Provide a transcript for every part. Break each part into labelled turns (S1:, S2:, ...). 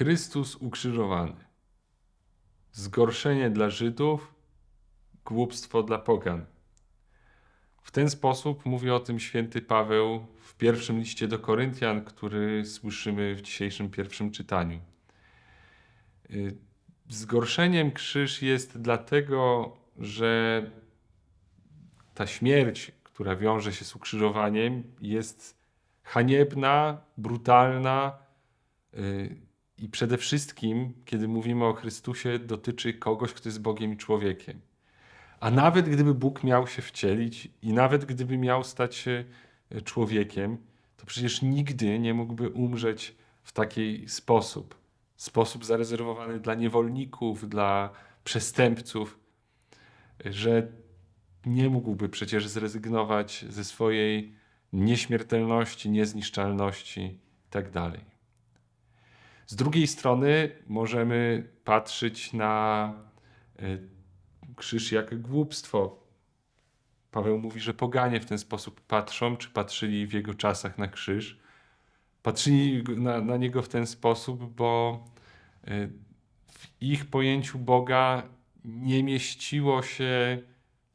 S1: Chrystus ukrzyżowany. Zgorszenie dla Żydów, głupstwo dla pogan. W ten sposób mówi o tym święty Paweł w pierwszym liście do Koryntian, który słyszymy w dzisiejszym pierwszym czytaniu. Y, Zgorszeniem krzyż jest dlatego, że ta śmierć, która wiąże się z ukrzyżowaniem, jest haniebna, brutalna y, i przede wszystkim, kiedy mówimy o Chrystusie, dotyczy kogoś, kto jest Bogiem i człowiekiem. A nawet gdyby Bóg miał się wcielić i nawet gdyby miał stać się y, człowiekiem, to przecież nigdy nie mógłby umrzeć w taki sposób. Sposób zarezerwowany dla niewolników, dla przestępców, że nie mógłby przecież zrezygnować ze swojej nieśmiertelności, niezniszczalności itd. Z drugiej strony możemy patrzeć na e, krzyż jak głupstwo. Paweł mówi, że poganie w ten sposób patrzą, czy patrzyli w jego czasach na krzyż. Patrzyli na, na niego w ten sposób, bo e, w ich pojęciu Boga nie mieściło się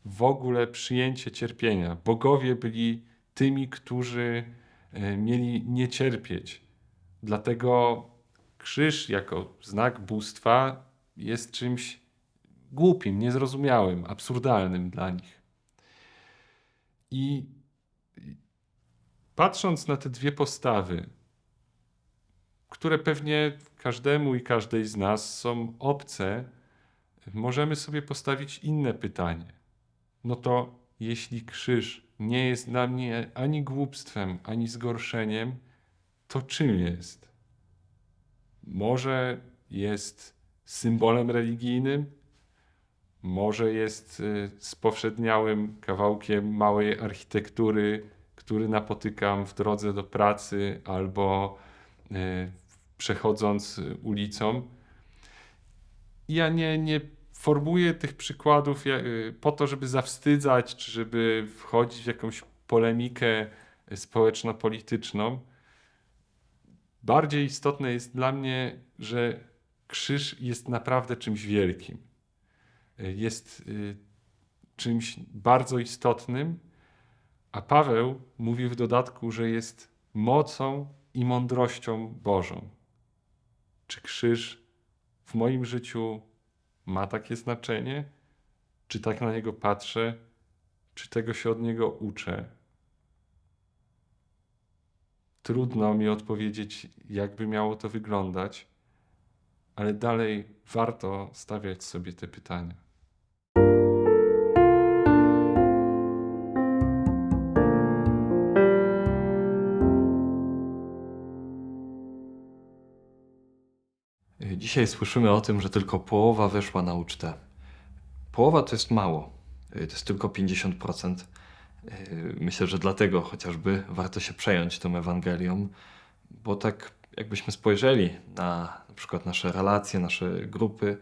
S1: w ogóle przyjęcie cierpienia. Bogowie byli tymi, którzy e, mieli nie cierpieć. Dlatego krzyż jako znak bóstwa jest czymś głupim, niezrozumiałym, absurdalnym dla nich. I patrząc na te dwie postawy, które pewnie każdemu i każdej z nas są obce, możemy sobie postawić inne pytanie. No to jeśli krzyż nie jest dla mnie ani głupstwem, ani zgorszeniem, to czym jest? Może jest symbolem religijnym, może jest y, spowszedniałym kawałkiem małej architektury, który napotykam w drodze do pracy albo y, przechodząc ulicą. Ja nie, nie formułuję tych przykładów y, po to, żeby zawstydzać, czy żeby wchodzić w jakąś polemikę społeczno-polityczną. Bardziej istotne jest dla mnie, że krzyż jest naprawdę czymś wielkim. Jest y, czymś bardzo istotnym, a Paweł mówi w dodatku, że jest mocą i mądrością Bożą. Czy krzyż w moim życiu ma takie znaczenie? Czy tak na niego patrzę? Czy tego się od niego uczę? Trudno mi odpowiedzieć, jakby miało to wyglądać, ale dalej warto stawiać sobie te pytania.
S2: Dzisiaj słyszymy o tym, że tylko połowa weszła na ucztę. Połowa to jest mało. To jest tylko 50%. Myślę, że dlatego chociażby warto się przejąć tą Ewangelią, bo tak jakbyśmy spojrzeli na na przykład nasze relacje, nasze grupy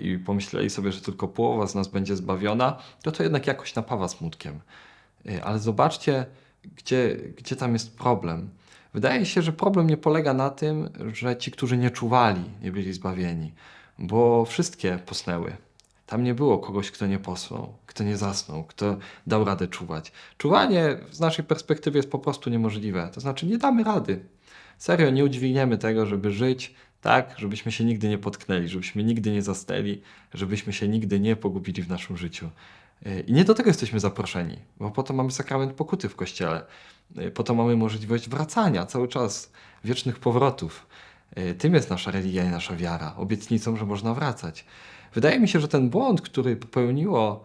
S2: i pomyśleli sobie, że tylko połowa z nas będzie zbawiona, to to jednak jakoś napawa smutkiem. Ale zobaczcie, gdzie, gdzie tam jest problem. Wydaje się, że problem nie polega na tym, że ci, którzy nie czuwali, nie byli zbawieni, bo wszystkie posnęły. Tam nie było kogoś, kto nie posnął, kto nie zasnął, kto dał radę czuwać. Czuwanie z naszej perspektywy jest po prostu niemożliwe. To znaczy, nie damy rady. Serio, nie udźwigniemy tego, żeby żyć tak, żebyśmy się nigdy nie potknęli, żebyśmy nigdy nie zasnęli, żebyśmy się nigdy nie pogubili w naszym życiu. I nie do tego jesteśmy zaproszeni, bo po to mamy sakrament pokuty w kościele. Po to mamy możliwość wracania cały czas, wiecznych powrotów. Tym jest nasza religia i nasza wiara, obietnicą, że można wracać. Wydaje mi się, że ten błąd, który popełniło,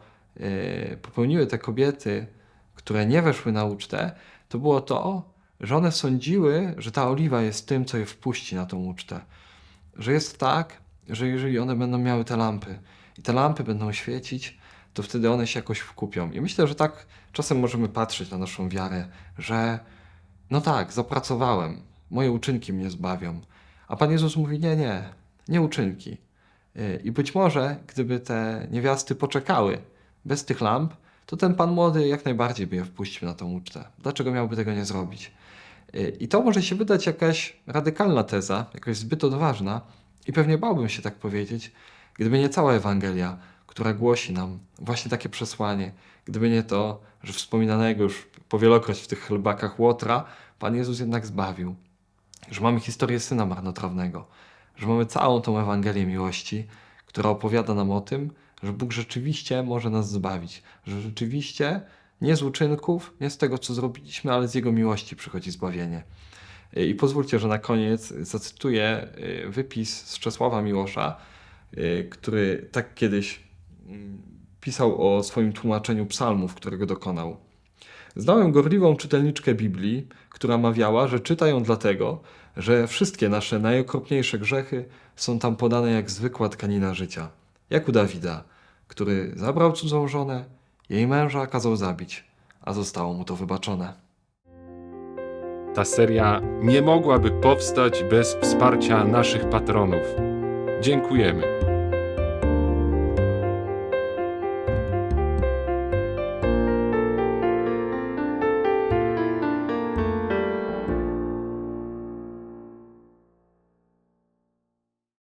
S2: popełniły te kobiety, które nie weszły na ucztę, to było to, że one sądziły, że ta oliwa jest tym, co je wpuści na tą ucztę. Że jest tak, że jeżeli one będą miały te lampy i te lampy będą świecić, to wtedy one się jakoś wkupią. I myślę, że tak czasem możemy patrzeć na naszą wiarę, że no tak, zapracowałem, moje uczynki mnie zbawią. A Pan Jezus mówi: Nie, nie, nie uczynki. Y, I być może, gdyby te niewiasty poczekały bez tych lamp, to ten pan młody jak najbardziej by je wpuścił na tą ucztę. Dlaczego miałby tego nie zrobić? Y, I to może się wydać jakaś radykalna teza, jakaś zbyt odważna, i pewnie bałbym się tak powiedzieć, gdyby nie cała Ewangelia, która głosi nam właśnie takie przesłanie, gdyby nie to, że wspominanego już powielokroć w tych chlebakach Łotra Pan Jezus jednak zbawił, że mamy historię syna marnotrawnego, że mamy całą tą Ewangelię miłości, która opowiada nam o tym, że Bóg rzeczywiście może nas zbawić, że rzeczywiście nie z uczynków, nie z tego, co zrobiliśmy, ale z Jego miłości przychodzi zbawienie. I pozwólcie, że na koniec zacytuję y, wypis z Czesława Miłosza, y, który tak kiedyś mm, pisał o swoim tłumaczeniu psalmów, którego dokonał. Znałem gorliwą czytelniczkę Biblii, która mawiała, że czyta ją dlatego, że wszystkie nasze najokropniejsze grzechy są tam podane jak zwykła tkanina życia. Jak u Dawida, który zabrał cudzą żonę, jej męża kazał zabić, a zostało mu to wybaczone.
S1: Ta seria nie mogłaby powstać bez wsparcia naszych patronów. Dziękujemy.